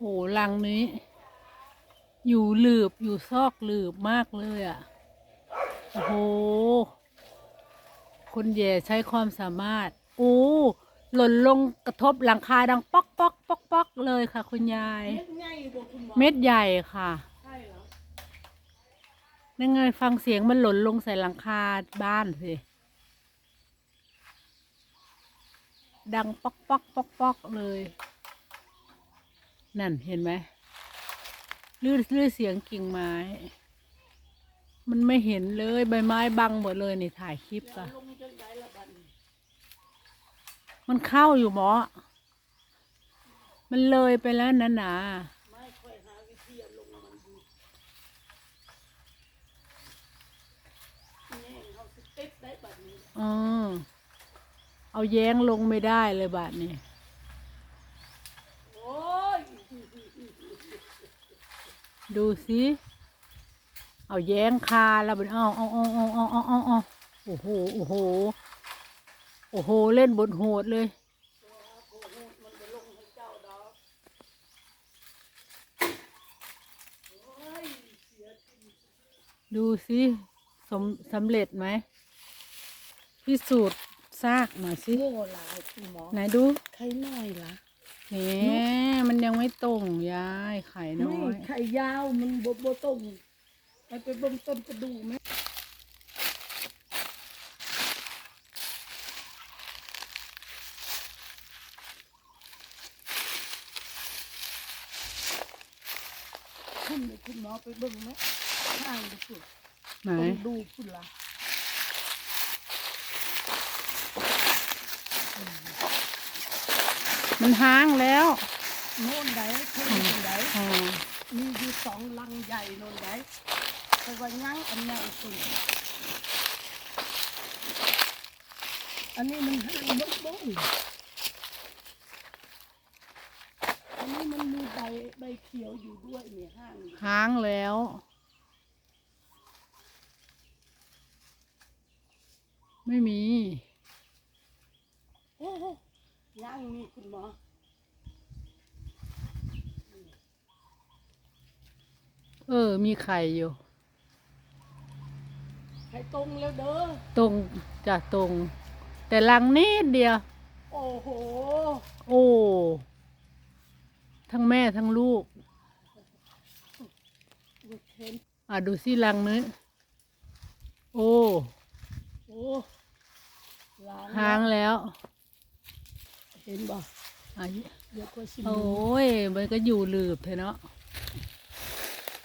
โหรังนี้ อยู่หลืบอยู่ซอกหลืบมากเลยอะ่ะ โอ้โห คนแย่ใช้ความสามารถ โอ้หล่นลงกระทบหลังคาดังป๊อกป๊อกป๊อกป๊อกเลยค่ะ คุณยาย เม็ดใหญ่ค่ะเม็ดใหญ่ค่ะนั่นไงฟังเสียงมันหล่นลงใส่หลังคาบ้านสิ ดังป๊อกป๊อกป๊อกป๊อกเลย นั่นเห็นไหมลื้อลื้อเสียงกิ่งไม้ มันไม่เห็นเลยใบไม้บังหมดเลยนี่ถ่ายคลิปอะลงจังไดละบัดนี้มันเข้าอยู่หมอ มันเลยไปแล้วนะหนาไม่ค่อยหาวิธีเอาลงมันดูแง่งเขาสเต็ปได้บัดนี้เออเอาแย้งลงไม่ได้เลยบาทนี้ โอ้ย ดูสิเอาแย้งคาแล้วเป็นเอาเอาเอาเอาเอาเอาเอาเอาโอ้โหโอ้โหโอ้โหเล่นบทโหดเลยโอ้โหมันจะลงให้เจ้าดอกโอ้ยเสียทีดูสิสมสำเร็จไหมพิสูจน์ซากหน่อยสิโง่หลายคุณหมอไหนดูไข่น้อยล่ะแห มมันยังไม่ตรงยายไข่น้อไม่ยไข่ยาวมันบ่บ่ตรงไปไปเบิ่งต้นกระดูกไหมคุณคุณหมอไปเบิ่งไหมข้างดูสุดไหนต้นดูคุณล่ะมันห้างแล้ว โน่นไหนเพิ่นไหนอ๋อมีอยู่สองลังใหญ่โน่นไหนแต่ว่ายังอันใหญ่สุดอันนี้มันห้างบกบงอันนี้มันมีใบใบเขียวอยู่ด้วยเนี่ยห้างอยู่ห้างแล้วไม่มี โอ้โหยังมีคุณหมอ เออ มีไข่อยู่ใครตรงแล้วเด้อ ตรงจะตรง แต่ลังนิดเดียว โอ้โห โอ้ ทั้งแม่ทั้งลูกลูกเห็นอะดูสิลังนี้โอ้ โอ้ล้างห้างแล้ว เห็นบ่อะเดี๋ยวค่อยชิมโอ้ย มันก็อยู่หลืบเถอะเนาะ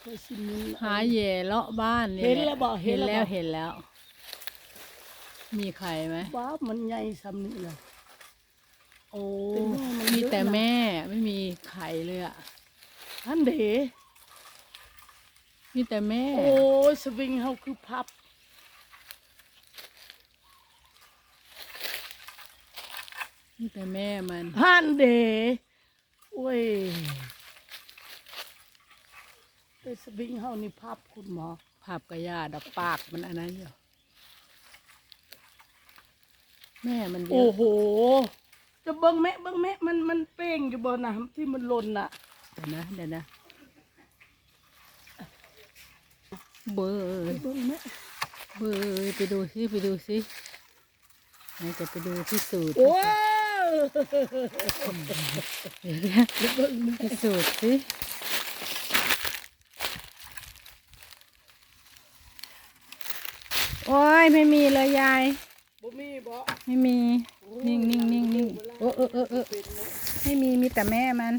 ค่อยชิมมือหาแย่เลาะบ้านยเห็นแล้วบ่เห็เห็นนแล้แล้ววบ่ เห็นแล้ว มีไข่ไหมว้ามันใหญ่ซ้ำนี่เลย โอ้แต่แม่มันมีเยอะแต่นะแม่ไม่มีไข่เลยอะอันเด๋มีแต่แม่ โอ้ยสวิงเฮาคือพับมีแต่แม่มันฮันเด๋โอ้ย แต่สวิงเฮานี่พับคุณหมอผับกระยาดอกปากมันอันนั้นอยู่แม่มันเยโอ้อะโห จะเบิ่งแม่เบิ่งแม่มันมันเป้งอยู่บ่นะที่มันหล่นน่ะ เดี๋ยวนะเดี๋ยวนะเบอร์เบิ่งแม่เบอร์ไปดูสิไปดูสิไหนจะไปดูพิสูจน์โอ้ยเดี๋ยวนะพิสูจน์สิ โอ้ยไม่มีเลยยาย บ่มีบ่ไม่มี นิ่งนิ่งนิ่งนิ่งโอ้เออเออเออเป็นเนาะไม่มีมีแต่แม่มัน